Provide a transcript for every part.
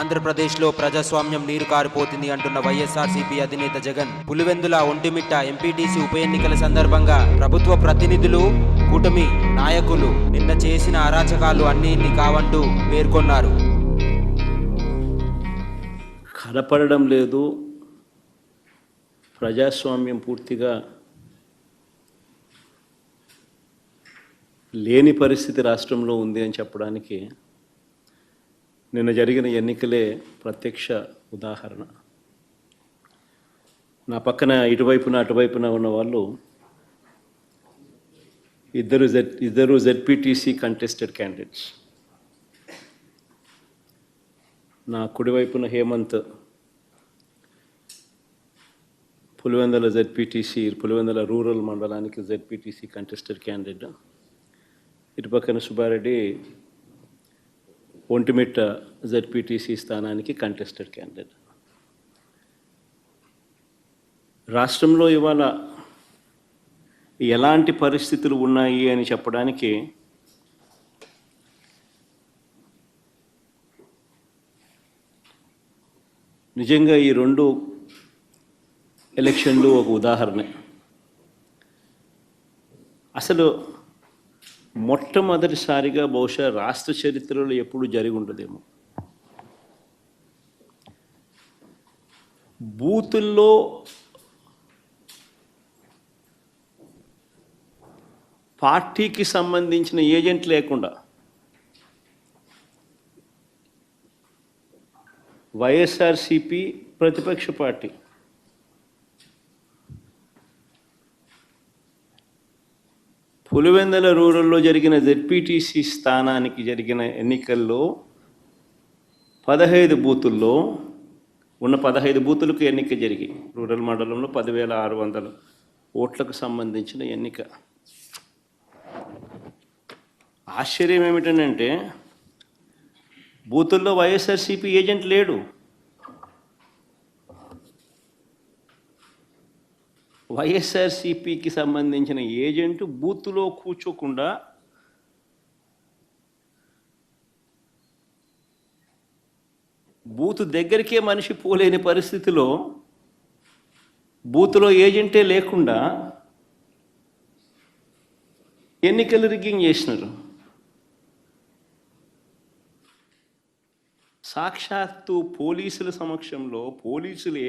ఆంధ్రప్రదేశ్లో ప్రజాస్వామ్యం నీరు కారిపోతుంది అంటున్న వైఎస్ఆర్సీపీ అధినేత జగన్. పులివెందుల ఒంటిమిట్ట ఎంపీటీసీ ఉప ఎన్నికల సందర్భంగా ప్రభుత్వ ప్రతినిధులు కూటమి నాయకులు నిన్న చేసిన అరాచకాలు అన్ని కావంటూ పేర్కొన్నారు. కనపడడం లేదు. ప్రజాస్వామ్యం పూర్తిగా లేని పరిస్థితి రాష్ట్రంలో ఉంది అని చెప్పడానికి నిన్న జరిగిన ఎన్నికలే ప్రత్యక్ష ఉదాహరణ. నా పక్కన ఇటువైపున అటువైపున ఉన్న వాళ్ళు ఇద్దరు జెడ్ ఇద్దరు జెడ్పీటీసీ కంటెస్టెడ్ క్యాండిడేట్స్. నా కుడివైపున హేమంత్ పులివెందల జెడ్పీటీసీ పులివెందల రూరల్ మండలానికి జెడ్పీటీసీ కంటెస్టెడ్ క్యాండిడేట్. ఇటు పక్కన సుబ్బారెడ్డి ఒంటిమిట్ట జెడ్పీటీసీ స్థానానికి కంటెస్టెడ్ క్యాండిడేట్ రాష్ట్రంలో ఇవాళ ఎలాంటి పరిస్థితులు ఉన్నాయి అని చెప్పడానికి నిజంగా ఈ రెండు ఎలక్షన్లు ఒక ఉదాహరణ. అసలు మొట్టమొదటిసారిగా బహుశా రాష్ట్ర చరిత్రలో ఎప్పుడు జరిగి ఉండదేమో బూతుల్లో పార్టీకి సంబంధించిన ఏజెంట్ లేకుండా వైఎస్ఆర్సిపి ప్రతిపక్ష పార్టీ పులివెందల రూరల్లో జరిగిన జెడ్పీటీసీ స్థానానికి జరిగిన ఎన్నికల్లో పదహైదు బూతుల్లో ఉన్న పదహైదు బూతులకు ఎన్నిక జరిగి రూరల్ మండలంలో పదివేల ఆరు వందల ఓట్లకు సంబంధించిన ఎన్నిక. ఆశ్చర్యం ఏమిటంటే బూతుల్లో వైఎస్ఆర్సీపీ ఏజెంట్ లేడు. వైఎస్ఆర్సీపీకి సంబంధించిన ఏజెంట్ బూత్లో కూర్చోకుండా బూత్ దగ్గరికే మనిషి పోలేని పరిస్థితిలో బూత్లో ఏజెంటే లేకుండా ఎన్నికలు రిగ్గింగ్ చేసినారు. సాక్షాత్తు పోలీసుల సమక్షంలో పోలీసులే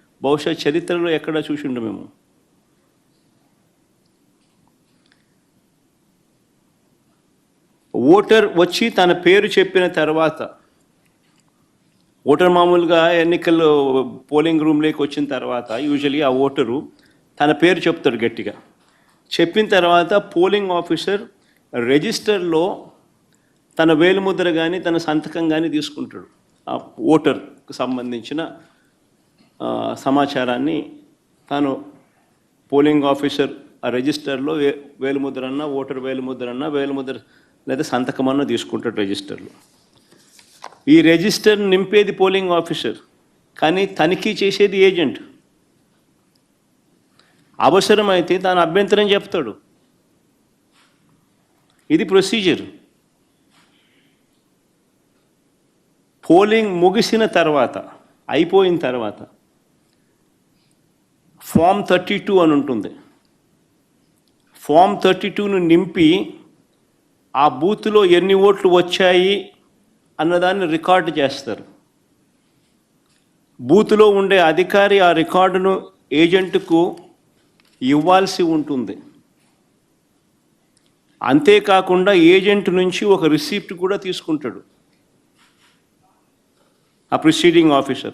బహుశా చరిత్రలో ఎక్కడ చూసిండు మేము. ఓటర్ వచ్చి తన పేరు చెప్పిన తర్వాత ఓటర్ మామూలుగా ఎన్నికలు పోలింగ్ రూమ్లోకి వచ్చిన తర్వాత యూజువలీ ఆ ఓటరు తన పేరు చెప్తాడు గట్టిగా. చెప్పిన తర్వాత పోలింగ్ ఆఫీసర్ రిజిస్టర్లో తన వేలుముద్ర కానీ తన సంతకం కానీ తీసుకుంటాడు. ఆ ఓటర్కు సంబంధించిన సమాచారాన్ని తాను పోలింగ్ ఆఫీసర్ ఆ రిజిస్టర్లో వే వేలుముద్రన్నా ఓటర్ వేలుముద్ర వేలుముద్ర లేదా సంతకం తీసుకుంటాడు రిజిస్టర్లో. ఈ రిజిస్టర్ నింపేది పోలింగ్ ఆఫీసర్ కానీ తనిఖీ చేసేది ఏజెంట్. అవసరమైతే తాను అభ్యంతరం చెప్తాడు. ఇది ప్రొసీజర్. పోలింగ్ ముగిసిన తర్వాత అయిపోయిన తర్వాత ఫామ్ థర్టీ టూ అని ఉంటుంది. ఫామ్ థర్టీ టూను నింపి ఆ బూత్లో ఎన్ని ఓట్లు వచ్చాయి అన్నదాన్ని రికార్డు చేస్తారు. బూత్లో ఉండే అధికారి ఆ రికార్డును ఏజెంట్కు ఇవ్వాల్సి ఉంటుంది. అంతేకాకుండా ఏజెంట్ నుంచి ఒక రిసీప్ట్ కూడా తీసుకుంటాడు. ఆ ప్రిసీడింగ్ ఆఫీసర్.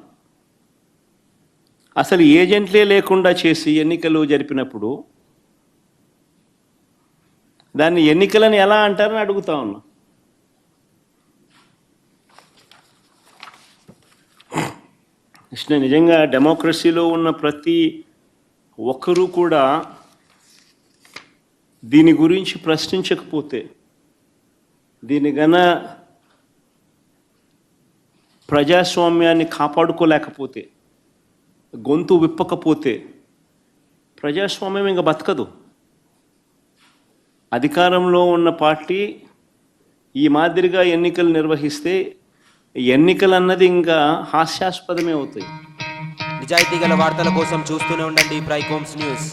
అసలు ఏజెంట్లే లేకుండా చేసి ఎన్నికలు జరిపినప్పుడు దాన్ని ఎన్నికలను ఎలా అంటారని అడుగుతా ఉన్నా. కృష్ణ నిజంగా డెమోక్రసీలో ఉన్న ప్రతి ఒక్కరూ కూడా దీని గురించి ప్రశ్నించకపోతే దీని గన ప్రజాస్వామ్యాన్ని కాపాడుకోలేకపోతే గొంతు విప్పకపోతే ప్రజాస్వామ్యం ఇంకా బతకదు. అధికారంలో ఉన్న పార్టీ ఈ మాదిరిగా ఎన్నికలు నిర్వహిస్తే ఎన్నికలు అన్నది ఇంకా హాస్యాస్పదమే అవుతాయి. నిజాయితీ గల వార్తల కోసం చూస్తూనే ఉండండి ప్రైకోమ్స్ న్యూస్.